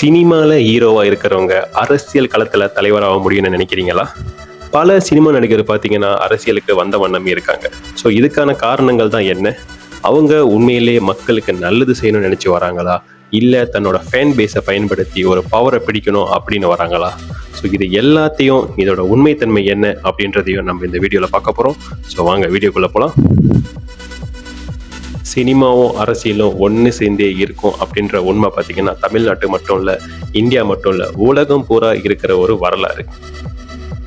சினிமாவில் ஹீரோவாக இருக்கிறவங்க அரசியல் களத்தில் தலைவராக முடியும்னு நினைக்கிறீங்களா? பல சினிமா நடிகர் பார்த்தீங்கன்னா அரசியலுக்கு வந்த வண்ணமே இருக்காங்க. ஸோ இதுக்கான காரணங்கள் தான் என்ன? அவங்க உண்மையிலேயே மக்களுக்கு நல்லது செய்யணும்னு நினச்சி வராங்களா? இல்லை தன்னோட ஃபேன் பேஸை பயன்படுத்தி ஒரு பவரை பிடிக்கணும் அப்படின்னு வராங்களா? ஸோ இது எல்லாத்தையும் இதோட உண்மைத்தன்மை என்ன அப்படின்றதையும் நம்ம இந்த வீடியோவில் பார்க்க போகிறோம் ஸோ வாங்க வீடியோக்குள்ளே போகலாம் சினிமாவும் அரசியலும் ஒன்று சேர்ந்தே இருக்கும் அப்படின்ற உண்மை பார்த்தீங்கன்னா தமிழ்நாட்டு மட்டும் இல்லை இந்தியா மட்டும் இல்லை உலகம் பூரா இருக்கிற ஒரு வரலாறு.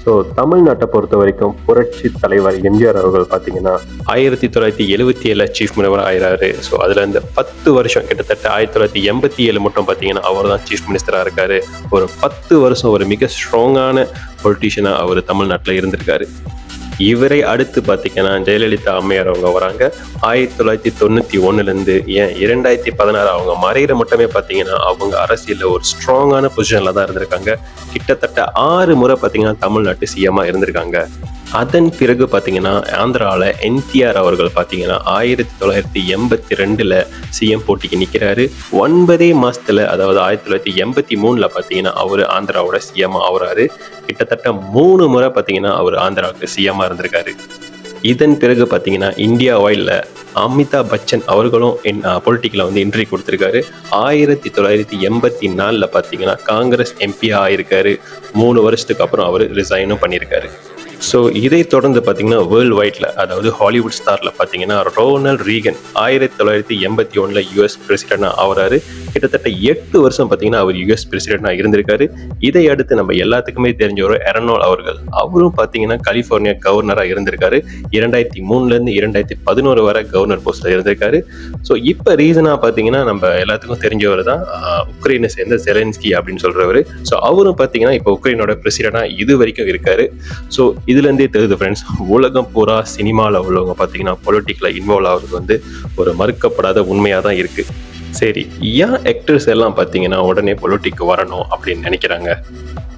ஸோ தமிழ்நாட்டை பொறுத்த வரைக்கும் புரட்சி தலைவர் எம்ஜிஆர் அவர்கள் பார்த்தீங்கன்னா ஆயிரத்தி தொள்ளாயிரத்தி எழுபத்தி ஏழில் சீஃப் மினிஸ்டர் ஆயிராரு ஸோ அதில் இந்த பத்து வருஷம் கிட்டத்தட்ட ஆயிரத்தி தொள்ளாயிரத்தி எண்பத்தி ஏழு மட்டும் பார்த்தீங்கன்னா அவர் தான் சீஃப் மினிஸ்டராக இருக்காரு. ஒரு பத்து வருஷம் ஒரு மிக ஸ்ட்ராங்கான பொலிட்டீஷியனாக அவர் தமிழ்நாட்டில் இருந்திருக்காரு. இவரை அடுத்து பார்த்தீங்கன்னா ஜெயலலிதா அம்மையார் அவங்க வராங்க. ஆயிரத்தி தொள்ளாயிரத்தி தொண்ணூற்றி ஒன்றுலேருந்து ஏன் இரண்டாயிரத்தி பதினாறு அவங்க மறைகிற மட்டுமே பார்த்தீங்கன்னா அவங்க அரசியலில் ஒரு ஸ்ட்ராங்கான பொசிஷனில் தான் இருந்திருக்காங்க. கிட்டத்தட்ட ஆறு முறை பார்த்தீங்கன்னா தமிழ்நாட்டு சிஎம்மாக இருந்திருக்காங்க. அதன் பிறகு பார்த்தீங்கன்னா ஆந்திராவில் என்டிஆர் அவர்கள் பார்த்தீங்கன்னா ஆயிரத்தி தொள்ளாயிரத்தி எண்பத்தி ரெண்டில் சிஎம் போட்டிக்கு நிற்கிறாரு ஒன்பதே மாதத்தில் அதாவது ஆயிரத்தி தொள்ளாயிரத்தி எண்பத்தி மூணில் பார்த்தீங்கன்னா அவர் ஆந்திராவோட சிஎம் ஆகுறாரு கிட்டத்தட்ட மூணு முறை பார்த்தீங்கன்னா அவர் ஆந்திராவுக்கு சிஎம்மாக இருந்திருக்காரு. இதன் பிறகு பார்த்தீங்கன்னா இந்தியா ஆயிலில் அமிதாப் பச்சன் அவர்களும் என் பொலிட்டிக்கில் வந்து என்ட்ரி கொடுத்துருக்காரு. ஆயிரத்தி தொள்ளாயிரத்தி எண்பத்தி நாலில் பார்த்தீங்கன்னா காங்கிரஸ் எம்பியாக ஆகியிருக்காரு மூணு வருஷத்துக்கு அப்புறம் அவர் ரிசைனும் பண்ணியிருக்காரு. ஸோ இதை தொடர்ந்து பார்த்தீங்கன்னா வேர்ல்டு வைட்டில் அதாவது ஹாலிவுட் ஸ்டாரில் பார்த்தீங்கன்னா ரோனல் ரீகன் ஆயிரத்தி தொள்ளாயிரத்தி எண்பத்தி ஒன்றில் யூஎஸ் பிரசிடென்ட் ஆகிறாரு. கிட்டத்தட்ட எட்டு வருஷம் பார்த்தீங்கன்னா அவர் யூஎஸ் பிரசிடென்டாக இருந்திருக்காரு. இதை அடுத்து நம்ம எல்லாத்துக்குமே தெரிஞ்ச ஒரு எரனோல் அவர்கள். அவரும் பார்த்தீங்கன்னா கலிஃபோர்னியா கவர்னராக இருந்திருக்காரு. இரண்டாயிரத்தி மூணுலேருந்து இரண்டாயிரத்தி பதினோரு வரை கவர்னர் போஸ்ட்டில் இருந்திருக்காரு. ஸோ இப்போ ரீசனாக பார்த்தீங்கன்னா நம்ம எல்லாத்துக்கும் தெரிஞ்சவர் தான் உக்ரைனை சேர்ந்த செலன்ஸ்கி அப்படின்னு சொல்கிறவர் ஸோ அவரும் பார்த்தீங்கன்னா இப்போ உக்ரைனோட பிரசிடென்டாக இது வரைக்கும் இருக்காரு. ஸோ இதுலேருந்தே தெரியுது ஃப்ரெண்ட்ஸ் உலகம் பூரா சினிமாவில் உள்ளவங்க பார்த்தீங்கன்னா பொலிட்டிக்கில் இன்வால்வ் ஆகுறது வந்து ஒரு மறுக்கப்படாத உண்மையாக தான் இருக்குது சரி ஏன் ஆக்டர்ஸ் எல்லாம் பார்த்தீங்கன்னா உடனே பொலிட்டிக்கு வரணும் அப்படின்னு நினைக்கிறாங்க?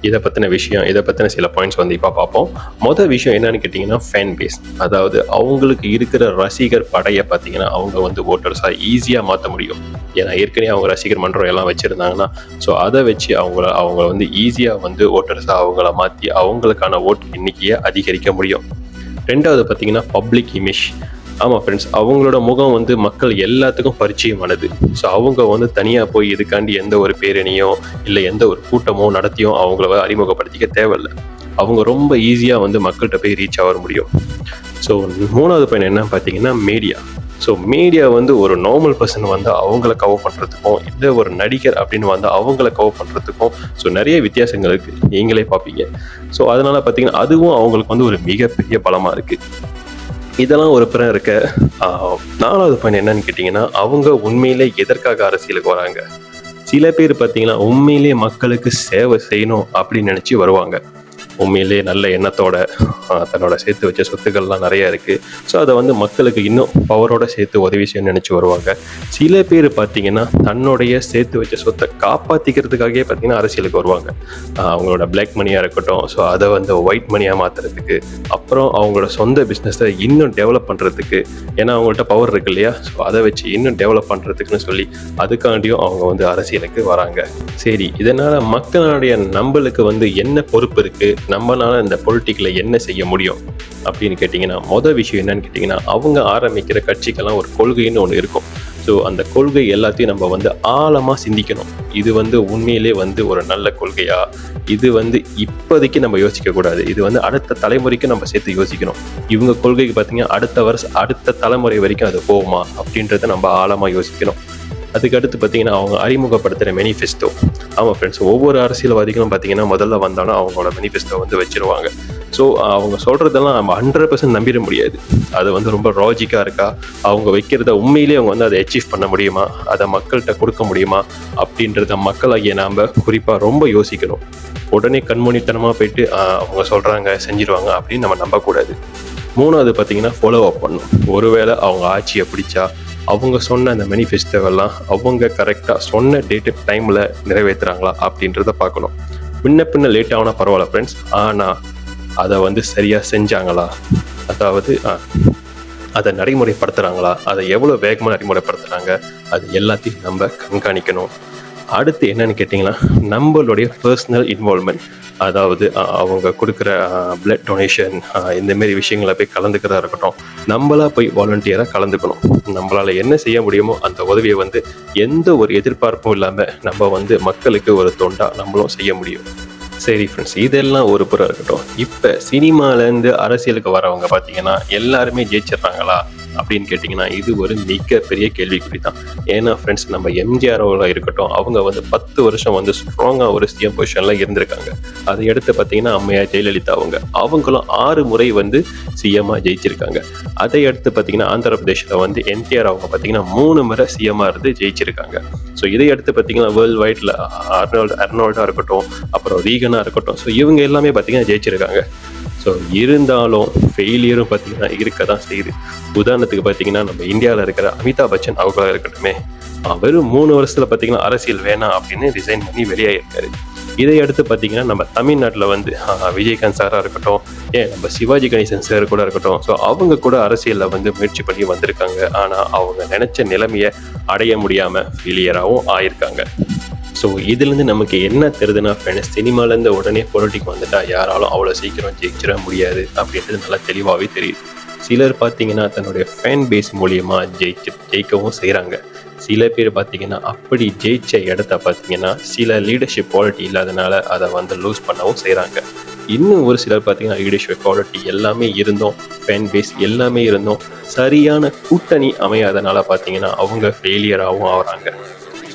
இதை பற்றின விஷயம் இதை பற்றின சில பாயிண்ட்ஸ் வந்து இப்போ பார்ப்போம். மொதல் விஷயம் என்னன்னு கேட்டிங்கன்னா ஃபேன் பேஸ் அதாவது அவங்களுக்கு இருக்கிற ரசிகர் படையை பார்த்தீங்கன்னா அவங்க வந்து ஓட்டர்ஸாக ஈஸியாக மாற்ற முடியும். ஏன்னா ஏற்கனவே அவங்க ரசிகர் மன்றம் எல்லாம் வச்சுருந்தாங்கன்னா ஸோ அதை வச்சு அவங்கள அவங்க வந்து ஈஸியாக வந்து ஓட்டர்ஸாக அவங்கள மாற்றி அவங்களுக்கான ஓட்டு எண்ணிக்கையை அதிகரிக்க முடியும். ரெண்டாவது பார்த்தீங்கன்னா பப்ளிக் இமேஜ் ஆமாம் ஃப்ரெண்ட்ஸ் அவங்களோட முகம் வந்து மக்கள் எல்லாத்துக்கும் பரிச்சயமானது. ஸோ அவங்க வந்து தனியாக போய் இதுக்காண்டி எந்த ஒரு பேரணியோ இல்லை எந்த ஒரு கூட்டமோ நடத்தியோ அவங்கள அறிமுகப்படுத்திக்க தேவையில்லை. அவங்க ரொம்ப ஈஸியாக வந்து மக்கள்கிட்ட போய் ரீச் ஆக முடியும். ஸோ மூணாவது பையன் என்ன பார்த்தீங்கன்னா மீடியா ஸோ மீடியா வந்து ஒரு நார்மல் பர்சன் வந்து அவங்கள கவர் பண்ணுறதுக்கும் இல்லை ஒரு நடிகர் அப்படின்னு வந்து அவங்கள கவர் பண்ணுறதுக்கும் ஸோ நிறைய வித்தியாசங்கள் இருக்குது நீங்களே பார்ப்பீங்க ஸோ அதனால் பார்த்தீங்கன்னா அதுவும் அவங்களுக்கு வந்து ஒரு மிகப்பெரிய பலமாக இருக்குது இதெல்லாம் ஒரு பிறம் இருக்க ஆஹ், நாலாவது பயன் என்னன்னு கேட்டிங்கன்னா அவங்க உண்மையிலே எதற்காக அரசியலுக்கு வராங்க? சில பேர் பார்த்தீங்கன்னா உண்மையிலே மக்களுக்கு சேவை செய்யணும் அப்படின்னு நினச்சி வருவாங்க. உண்மையிலே நல்ல எண்ணத்தோட தன்னோட சேர்த்து வச்ச சொத்துக்கள்லாம் நிறைய இருக்குது ஸோ அதை வந்து மக்களுக்கு இன்னும் பவரோட சேர்த்து உதவி செய்யணும்னு நினச்சி வருவாங்க. சில பேர் பார்த்தீங்கன்னா தன்னுடைய சேர்த்து வச்ச சொத்தை காப்பாற்றிக்கிறதுக்காகவே பார்த்தீங்கன்னா அரசியலுக்கு வருவாங்க. அவங்களோட பிளாக் மணியாக இருக்கட்டும் ஸோ அதை வந்து ஒயிட் மணியாக மாற்றுறதுக்கு அப்புறம் அவங்களோட சொந்த பிஸ்னஸை இன்னும் டெவலப் பண்ணுறதுக்கு ஏன்னா அவங்கள்ட்ட பவர் இருக்கு இல்லையா? ஸோ அதை வச்சு இன்னும் டெவலப் பண்ணுறதுக்குன்னு சொல்லி அதுக்காண்டியும் அவங்க வந்து அரசியலுக்கு வராங்க. சரி இதனால் மக்களுடைய நம்மளுக்கு வந்து என்ன பொறுப்பு இருக்குது நம்மளால் இந்த பொலிட்டிக்கில் என்ன செய்ய முடியும் அப்படின்னு கேட்டிங்கன்னா மொதல் விஷயம் என்னன்னு கேட்டிங்கன்னா அவங்க ஆரம்பிக்கிற கட்சிக்கெல்லாம் ஒரு கொள்கைன்னு ஒன்று இருக்கும். ஸோ அந்த கொள்கை எல்லாத்தையும் நம்ம வந்து ஆழமாக சிந்திக்கணும். இது வந்து உண்மையிலே வந்து ஒரு நல்ல கொள்கையா? இது வந்து இப்போதைக்கு நம்ம யோசிக்கக்கூடாது இது வந்து அடுத்த தலைமுறைக்கு நம்ம சேர்த்து யோசிக்கணும். இவங்க கொள்கைக்கு பார்த்தீங்கன்னா அடுத்த வருஷம் அடுத்த தலைமுறை வரைக்கும் அது போகுமா அப்படின்றத நம்ம ஆழமாக யோசிக்கணும். அதுக்கு அடுத்து பார்த்தீங்கன்னா அவங்க அறிமுகப்படுத்துகிற மெனிஃபெஸ்டோ ஆமாம் ஃப்ரெண்ட்ஸ் ஒவ்வொரு அரசியல்வாதிகளும் பார்த்தீங்கன்னா முதல்ல வந்தாலும் அவங்களோட மெனிஃபெஸ்டோ வந்து வச்சிருவாங்க. ஸோ அவங்க சொல்கிறதெல்லாம் நம்ம ஹண்ட்ரட் பர்சன்ட் நம்பிட முடியாது. அது வந்து ரொம்ப லாஜிக்காக இருக்கா? அவங்க வைக்கிறத உண்மையிலேயே அவங்க வந்து அதை அச்சீவ் பண்ண முடியுமா? அதை மக்கள்கிட்ட கொடுக்க முடியுமா? அப்படின்றத மக்களாகிய நாம் குறிப்பாக ரொம்ப யோசிக்கணும். உடனே கண்மூனித்தனமாக போயிட்டு அவங்க சொல்கிறாங்க செஞ்சிருவாங்க அப்படின்னு நம்ம நம்பக்கூடாது. மூணாவது பார்த்தீங்கன்னா ஃபாலோ அப் பண்ணும் ஒருவேளை அவங்க ஆட்சியை பிடிச்சா அவங்க சொன்ன அந்த மேனிஃபெஸ்டோவெல்லாம் அவங்க கரெக்டாக சொன்ன டேட்டு டைமில் நிறைவேற்றுறாங்களா அப்படின்றத பார்க்கணும். முன்ன பின்ன லேட் ஆகுனா பரவாயில்ல ஃப்ரெண்ட்ஸ் ஆனால் அதை வந்து சரியாக செஞ்சாங்களா? அதாவது ஆ, அதை நடைமுறைப்படுத்துகிறாங்களா அதை எவ்வளோ வேகமாக நடைமுறைப்படுத்துகிறாங்க அது எல்லாத்தையும் நம்ம கண்காணிக்கணும். அடுத்து என்னன்னு கேட்டிங்கன்னா நம்மளுடைய பர்சனல் இன்வால்மெண்ட் அதாவது அவங்க கொடுக்குற பிளட் டொனேஷன் இந்தமாரி விஷயங்களை போய் கலந்துக்கிறதா இருக்கட்டும் நம்மளா போய் வாலண்டியராக கலந்துக்கணும். நம்மளால் என்ன செய்ய முடியுமோ அந்த உதவியை வந்து எந்த ஒரு எதிர்பார்ப்பும் இல்லாமல் நம்ம வந்து மக்களுக்கு ஒரு தொண்டாக நம்மளும் செய்ய முடியும். சரி ஃப்ரெண்ட்ஸ் இதெல்லாம் ஒரு புறம் இருக்கட்டும். இப்போ சினிமாலேருந்து அரசியலுக்கு வரவங்க பார்த்தீங்கன்னா எல்லாருமே ஜெயிச்சிடுறாங்களா? அப்படின்னு கேட்டிங்கன்னா இது ஒரு மிகப்பெரிய கேள்விக்குறி தான் ஏன்னா ஃப்ரெண்ட்ஸ் நம்ம எம்ஜிஆர் இருக்கட்டும் அவங்க வந்து பத்து வருஷம் வந்து ஸ்ட்ராங்காக ஒரு சிஎம் பொசிஷனில் இருந்திருக்காங்க. அதை எடுத்து பார்த்தீங்கன்னா அம்மையார் ஜெயலலிதா அவங்க. அவங்களும் ஆறு முறை வந்து சிஎம்மாக ஜெயிச்சிருக்காங்க. அதை எடுத்து பார்த்தீங்கன்னா ஆந்திர பிரதேஷில் வந்து என்டிஆர் அவங்க பார்த்தீங்கன்னா மூணு முறை சிஎம்மாக இருந்து ஜெயிச்சிருக்காங்க. ஸோ இதை எடுத்து பார்த்தீங்கன்னா வேர்ல்டு வைட்டில் அர்னால்டு அர்னால்டாக இருக்கட்டும் அப்புறம் ரீகனாக இருக்கட்டும். ஸோ இவங்க எல்லாமே பார்த்தீங்கன்னா ஜெயிச்சிருக்காங்க. ஸோ இருந்தாலும் ஃபெயிலியரும் பார்த்தீங்கன்னா இருக்க தான் செய்யுது. உதாரணத்துக்கு பார்த்தீங்கன்னா நம்ம இந்தியாவில் இருக்கிற அமிதாப் பச்சன் அவர்களாக இருக்கட்டுமே அவர் மூணு வருஷத்தில் பார்த்தீங்கன்னா அரசியல் வேணாம் அப்படின்னு ரிசைன் பண்ணி வெளியாகிருக்காரு இதை அடுத்து பார்த்தீங்கன்னா நம்ம தமிழ்நாட்டில் வந்து விஜயகாந்த் சாராக இருக்கட்டும் ஏன் நம்ம சிவாஜி கணேசன் சார் கூட இருக்கட்டும் ஸோ அவங்க கூட அரசியலில் வந்து முயற்சி பண்ணி வந்திருக்காங்க. ஆனால் அவங்க நினச்ச நிலைமையை அடைய முடியாமல் ஃபெயிலியராகவும் ஆயிருக்காங்க. ஸோ இதுலேருந்து நமக்கு என்ன தெரியுதுன்னா ஃப்ரெண்ட்ஸ் சினிமாலேருந்து உடனே பொலிட்டிக் வந்துட்டா யாராலும் அவ்வளோ சீக்கிரம் ஜெயிச்சிட முடியாது அப்படின்றது நல்லா தெளிவாகவே தெரியுது. சிலர் பார்த்தீங்கன்னா தன்னுடைய ஃபேன் பேஸ் மூலியமாக ஜெயிச்சு ஜெயிக்கவும் செய்கிறாங்க சில பேர் பார்த்தீங்கன்னா அப்படி ஜெயிச்ச இடத்த பார்த்தீங்கன்னா சில லீடர்ஷிப் குவாலிட்டி இல்லாதனால அதை வந்து லூஸ் பண்ணவும் செய்கிறாங்க இன்னும் ஒரு சிலர் பார்த்தீங்கன்னா லீடர்ஷிப் குவாலிட்டி எல்லாமே இருந்தோம் ஃபேன் பேஸ் எல்லாமே இருந்தோம் சரியான கூட்டணி அமையாதனால பார்த்தீங்கன்னா அவங்க ஃபெயிலியராகவும் ஆகிறாங்க.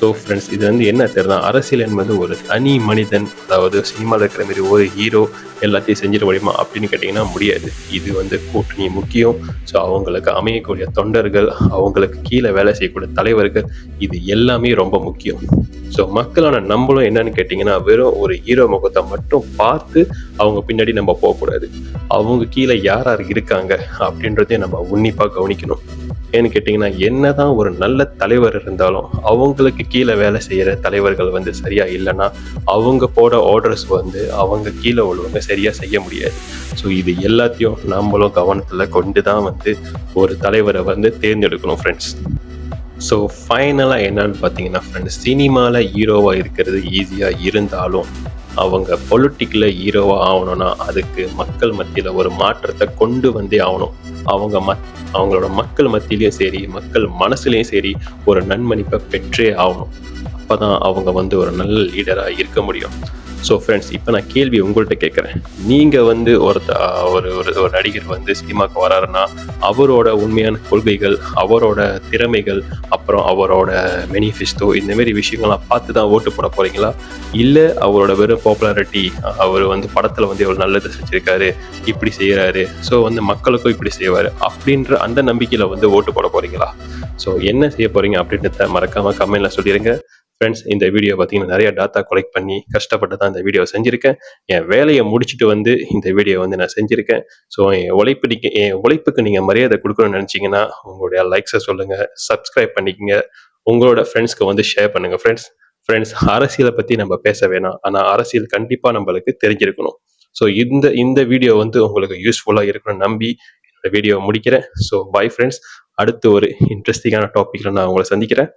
ஸோ ஃப்ரெண்ட்ஸ் இது வந்து என்ன தெரியுதா? அரசியல் என்பது ஒரு தனி மனிதன் அதாவது சினிமாவில் இருக்கிற மாதிரி ஒரு ஹீரோ எல்லாத்தையும் செஞ்சிட முடியுமா அப்படின்னு கேட்டிங்கன்னா முடியாது. இது வந்து கூட்டணி முக்கியம். ஸோ அவங்களுக்கு அமையக்கூடிய தொண்டர்கள் அவங்களுக்கு கீழே வேலை செய்யக்கூடிய தலைவர்கள் இது எல்லாமே ரொம்ப முக்கியம். ஸோ மக்களான நம்மளும் என்னன்னு கேட்டிங்கன்னா வெறும் ஒரு ஹீரோ முகத்தை மட்டும் பார்த்து அவங்க பின்னாடி நம்ம போகக்கூடாது. அவங்க கீழே யார் யார் இருக்காங்க அப்படின்றதையும் நம்ம உன்னிப்பாக கவனிக்கணும். ஏன்னு கேட்டிங்கன்னா என்னதான் ஒரு நல்ல தலைவர் இருந்தாலும் அவங்களுக்கு கீழே வேலை செய்கிற தலைவர்கள் வந்து சரியாக இல்லைன்னா அவங்க போட ஆர்டர்ஸ் வந்து அவங்க கீழே உள்ளவங்க சரியாக செய்ய முடியாது. ஸோ இது எல்லாத்தையும் நம்மளும் கவனத்தில் கொண்டு தான் வந்து ஒரு தலைவரை வந்து தேர்ந்தெடுக்கணும் ஃப்ரெண்ட்ஸ் ஸோ ஃபைனலாக என்னன்னு பார்த்தீங்கன்னா ஃப்ரெண்ட்ஸ் சினிமாவில் ஹீரோவாக இருக்கிறது ஈஸியாக இருந்தாலும் அவங்க பொலிட்டிக்கில் ஹீரோவாக ஆகணும்னா அதுக்கு மக்கள் மத்தியில் ஒரு மாற்றத்தை கொண்டு வந்தே ஆகணும். அவங்க மத் அவங்களோட மக்கள் மத்தியிலையும் சரி மக்கள் மனசுலையும் சரி ஒரு நன்மதிப்பை பெற்றே ஆகணும். அப்போ தான் அவங்க வந்து ஒரு நல்ல லீடராக இருக்க முடியும். ஸோ ஃப்ரெண்ட்ஸ் இப்போ நான் கேள்வி உங்கள்கிட்ட கேட்குறேன். நீங்கள் வந்து ஒருத்த ஒரு ஒரு ஒரு நடிகர் வந்து சினிமாவுக்கு வராருன்னா அவரோட உண்மையான கொள்கைகள் அவரோட திறமைகள் அப்புறம் அவரோட மெனிஃபெஸ்டோ இந்தமாரி விஷயங்கள்லாம் பார்த்து தான் ஓட்டு போட போகிறீங்களா இல்லை அவரோட வெறும் பாப்புலாரிட்டி அவர் வந்து படத்தில் வந்து இவ்வளோ நல்லது செஞ்சுருக்காரு இப்படி செய்கிறாரு ஸோ வந்து மக்களுக்கும் இப்படி செய்வார் அப்படின்ற அந்த நம்பிக்கையில் வந்து ஓட்டு போட போகிறீங்களா ஸோ என்ன செய்ய போகிறீங்க அப்படின்றத மறக்காமல் கமெண்ட்டில் சொல்லிடுங்க ஃப்ரெண்ட்ஸ் இந்த வீடியோ பார்த்தீங்கன்னா நிறைய டாட்டா கலெக்ட் பண்ணி கஷ்டப்பட்டு தான் இந்த வீடியோ செஞ்சுருக்கேன். என் வேலையை முடிச்சுட்டு வந்து இந்த வீடியோ வந்து நான் செஞ்சுருக்கேன். ஸோ என் உழைப்பு நீங்கள் என் உழைப்புக்கு நீங்கள் மரியாதை கொடுக்கணும்னு நினச்சிங்கன்னா உங்களுடைய லைக்ஸை சொல்லுங்கள் சப்ஸ்கிரைப் பண்ணிக்கங்க. உங்களோட ஃப்ரெண்ட்ஸ்க்கு வந்து ஷேர் பண்ணுங்கள் ஃப்ரெண்ட்ஸ் ஃப்ரெண்ட்ஸ் அரசியலை பற்றி நம்ம பேச வேணாம். ஆனால் அரசியல் கண்டிப்பாக நம்மளுக்கு தெரிஞ்சிருக்கணும். ஸோ இந்த இந்த வீடியோ வந்து உங்களுக்கு யூஸ்ஃபுல்லாக இருக்கணும்னு நம்பி இந்த வீடியோ முடிக்கிறேன். ஸோ பை ஃப்ரெண்ட்ஸ் அடுத்து ஒரு இன்ட்ரெஸ்டிங்கான டாப்பிக்கில் நான் உங்களை சந்திக்கிறேன்.